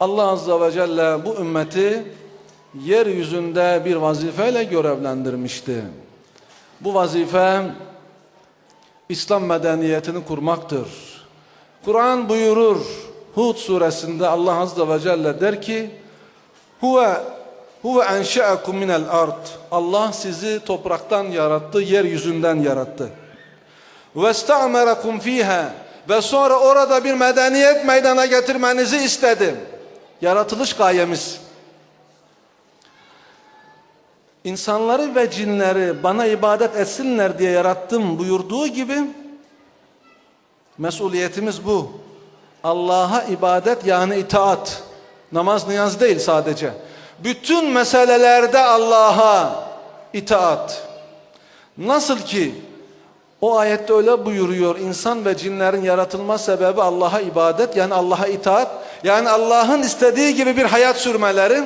Allah Azze ve Celle bu ümmeti yeryüzünde bir vazifeyle görevlendirmişti. Bu vazife İslam medeniyetini kurmaktır. Kur'an buyurur Hud suresinde Allah Azze ve Celle der ki Huve huve enşe'akum minel ard. Allah sizi topraktan yarattı, yeryüzünden yarattı. Ve sta'merakum fiha ve sonra orada bir medeniyet meydana getirmenizi istedi. Yaratılış gayemiz. İnsanları ve cinleri bana ibadet etsinler diye yarattım buyurduğu gibi mesuliyetimiz bu. Allah'a ibadet yani itaat. Namaz niyaz değil sadece. Bütün meselelerde Allah'a itaat. Nasıl ki o ayette öyle buyuruyor insan ve cinlerin yaratılma sebebi Allah'a ibadet yani Allah'a itaat yani Allah'ın istediği gibi bir hayat sürmeleri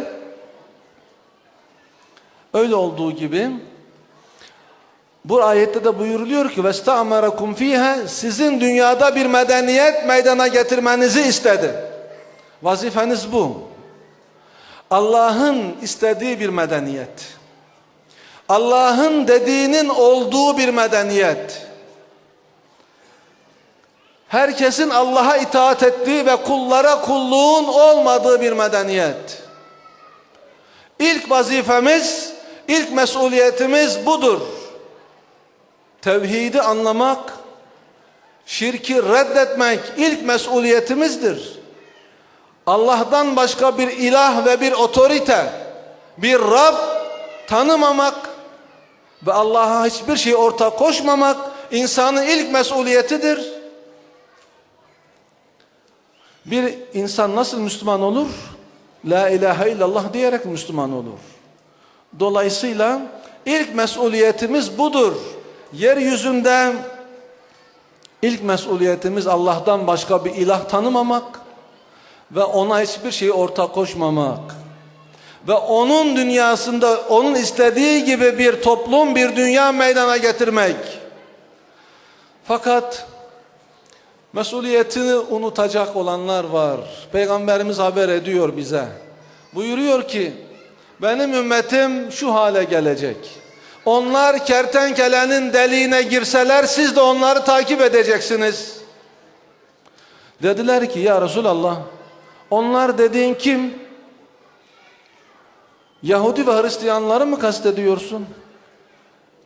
öyle olduğu gibi bu ayette de buyuruluyor ki vesta'marakum fiha sizin dünyada bir medeniyet meydana getirmenizi istedi. Vazifeniz bu. Allah'ın istediği bir medeniyet. Allah'ın dediğinin olduğu bir medeniyet. Herkesin Allah'a itaat ettiği ve kullara kulluğun olmadığı bir medeniyet. İlk vazifemiz, ilk mesuliyetimiz budur. Tevhidi anlamak, şirki reddetmek ilk mesuliyetimizdir. Allah'tan başka bir ilah ve bir otorite, bir Rab tanımamak ve Allah'a hiçbir şey ortak koşmamak insanın ilk mesuliyetidir. Bir insan nasıl Müslüman olur? La ilahe illallah diyerek Müslüman olur. Dolayısıyla ilk mesuliyetimiz budur. Yeryüzünde ilk mesuliyetimiz Allah'tan başka bir ilah tanımamak ve ona hiçbir şeyi ortak koşmamak. Ve onun dünyasında onun istediği gibi bir toplum, bir dünya meydana getirmek. Fakat mesuliyetini unutacak olanlar var. Peygamberimiz haber ediyor bize. Buyuruyor ki benim ümmetim şu hale gelecek. Onlar kertenkelenin deliğine girseler siz de onları takip edeceksiniz. Dediler ki ya Resulallah onlar dediğin kim? Yahudi ve Hristiyanları mı kastediyorsun?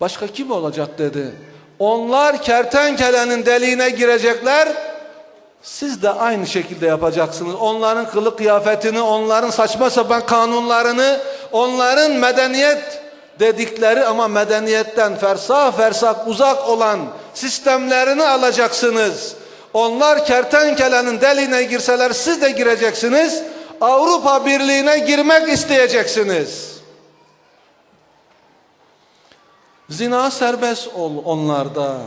Başka kim olacak dedi. Onlar kertenkelenin deliğine girecekler. Siz de aynı şekilde yapacaksınız. Onların kılık kıyafetini, onların saçma sapan kanunlarını, onların medeniyet dedikleri ama medeniyetten fersah fersak uzak olan sistemlerini alacaksınız. Onlar kertenkelenin deliğine girseler siz de gireceksiniz. Avrupa Birliği'ne girmek isteyeceksiniz. Zina serbest ol onlarda.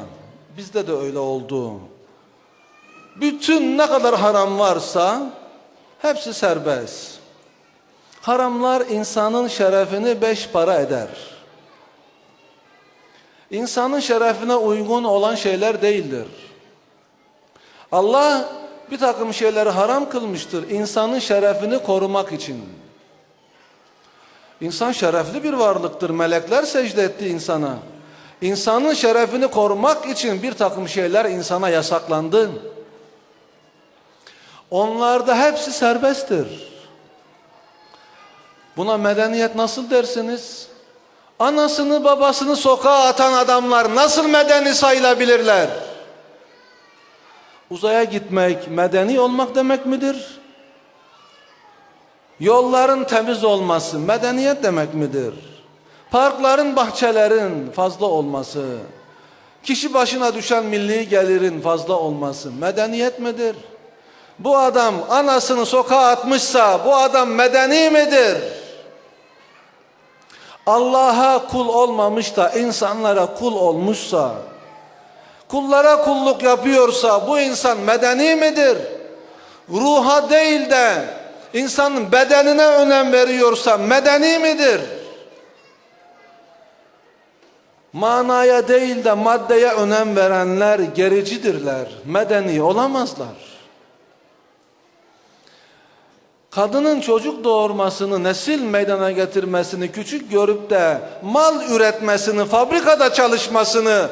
Bizde de öyle oldu. Bütün ne kadar haram varsa hepsi serbest. Haramlar insanın şerefini beş para eder. İnsanın şerefine uygun olan şeyler değildir. Allah bir takım şeyleri haram kılmıştır insanın şerefini korumak için. İnsan şerefli bir varlıktır. Melekler secde etti insana. İnsanın şerefini korumak için bir takım şeyler insana yasaklandı. Onlarda hepsi serbesttir. Buna medeniyet nasıl dersiniz? Anasını babasını sokağa atan adamlar nasıl medeni sayılabilirler? Uzaya gitmek medeni olmak demek midir? Yolların temiz olması medeniyet demek midir? Parkların, bahçelerin fazla olması, kişi başına düşen milli gelirin fazla olması medeniyet midir? Bu adam anasını sokağa atmışsa bu adam medeni midir? Allah'a kul olmamış da insanlara kul olmuşsa, kullara kulluk yapıyorsa bu insan medeni midir? Ruha değil de insanın bedenine önem veriyorsa medeni midir? Manaya değil de maddeye önem verenler gericidirler, medeni olamazlar. kadının çocuk doğurmasını, nesil meydana getirmesini küçük görüp de mal üretmesini, fabrikada çalışmasını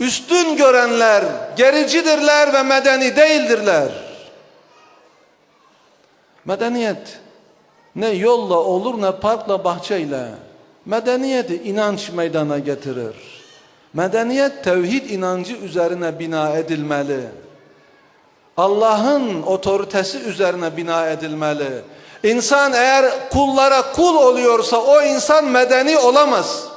üstün görenler gericidirler ve medeni değildirler. Medeniyet ne yolla olur ne parkla bahçeyle. Medeniyeti inanç meydana getirir. Medeniyet tevhid inancı üzerine bina edilmeli. Allah'ın otoritesi üzerine bina edilmeli. İnsan eğer kullara kul oluyorsa o insan medeni olamaz.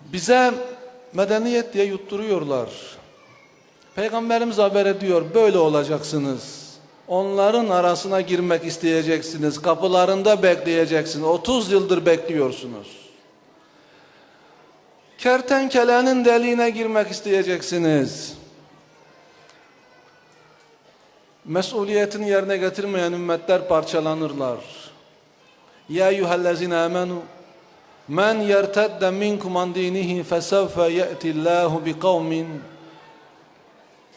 Bize medeniyet diye yutturuyorlar. Peygamberimiz haber ediyor böyle olacaksınız. Onların arasına girmek isteyeceksiniz. Kapılarında bekleyeceksiniz. 30 yıldır bekliyorsunuz. Kertenkelenin deliğine girmek isteyeceksiniz. Mesuliyetini yerine getirmeyen ümmetler parçalanırlar. Ya eyyühellezine amenu men yertedde minkum an dinihi fesevfe ye'tillahu bi kavmin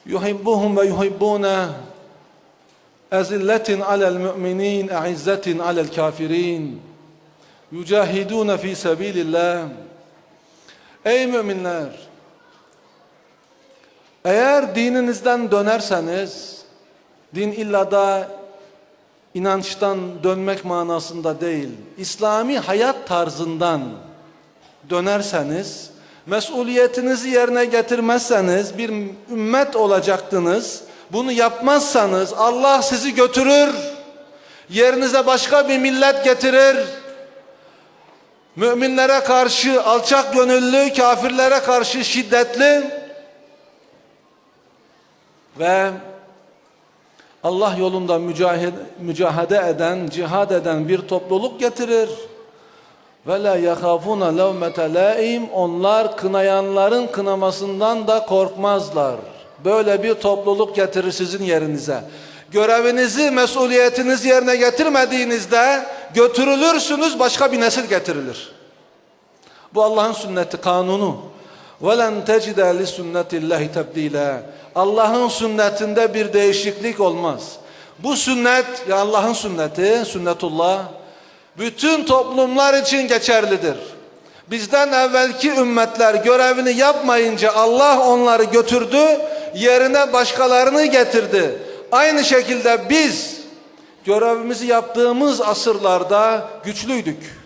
yuhibbuhum ve yuhibbuna ezilletin alel mü'minin e'izzetin alel kafirin yücahidune fi sebilillah Ey müminler! Eğer dininizden dönerseniz, din illa da inançtan dönmek manasında değil, İslami hayat tarzından dönerseniz, mesuliyetinizi yerine getirmezseniz bir ümmet olacaktınız. Bunu yapmazsanız Allah sizi götürür, yerinize başka bir millet getirir. Müminlere karşı alçak gönüllü, kafirlere karşı şiddetli ve Allah yolunda mücahid, mücahede eden, cihad eden bir topluluk getirir. Ve la yakafuna levmete laim onlar kınayanların kınamasından da korkmazlar. Böyle bir topluluk getirir sizin yerinize. Görevinizi, mesuliyetinizi yerine getirmediğinizde götürülürsünüz başka bir nesil getirilir. Bu Allah'ın sünneti, kanunu. وَلَنْ تَجِدَ لِسُنَّةِ اللّٰهِ تَبْد۪يلًا Allah'ın sünnetinde bir değişiklik olmaz. Bu sünnet, ya Allah'ın sünneti, sünnetullah, bütün toplumlar için geçerlidir. Bizden evvelki ümmetler görevini yapmayınca Allah onları götürdü, yerine başkalarını getirdi. Aynı şekilde biz görevimizi yaptığımız asırlarda güçlüydük.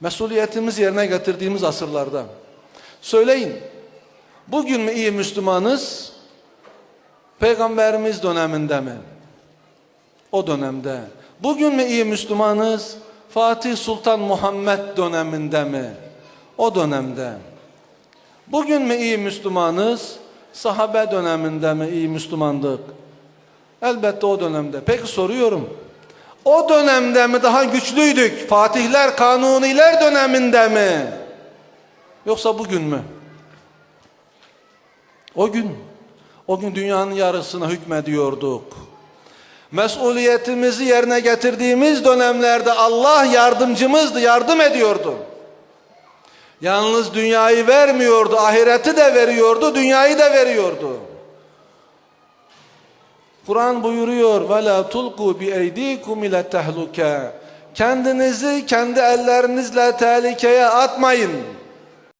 Mesuliyetimizi yerine getirdiğimiz asırlarda. Söyleyin, bugün mü iyi Müslümanız? Peygamberimiz döneminde mi? O dönemde. Bugün mü iyi Müslümanız? Fatih Sultan Muhammed döneminde mi? O dönemde. Bugün mü iyi Müslümanız? Sahabe döneminde mi iyi Müslümandık? Elbette o dönemde. Peki soruyorum. O dönemde mi daha güçlüydük? Fatihler, Kanuniler döneminde mi? Yoksa bugün mü? O gün. O gün dünyanın yarısına hükmediyorduk. Mesuliyetimizi yerine getirdiğimiz dönemlerde Allah yardımcımızdı, yardım ediyordu. Yalnız dünyayı vermiyordu, ahireti de veriyordu, dünyayı da veriyordu. Kur'an buyuruyor ve la tulku bi eydikum ile tehluke. Kendinizi kendi ellerinizle tehlikeye atmayın.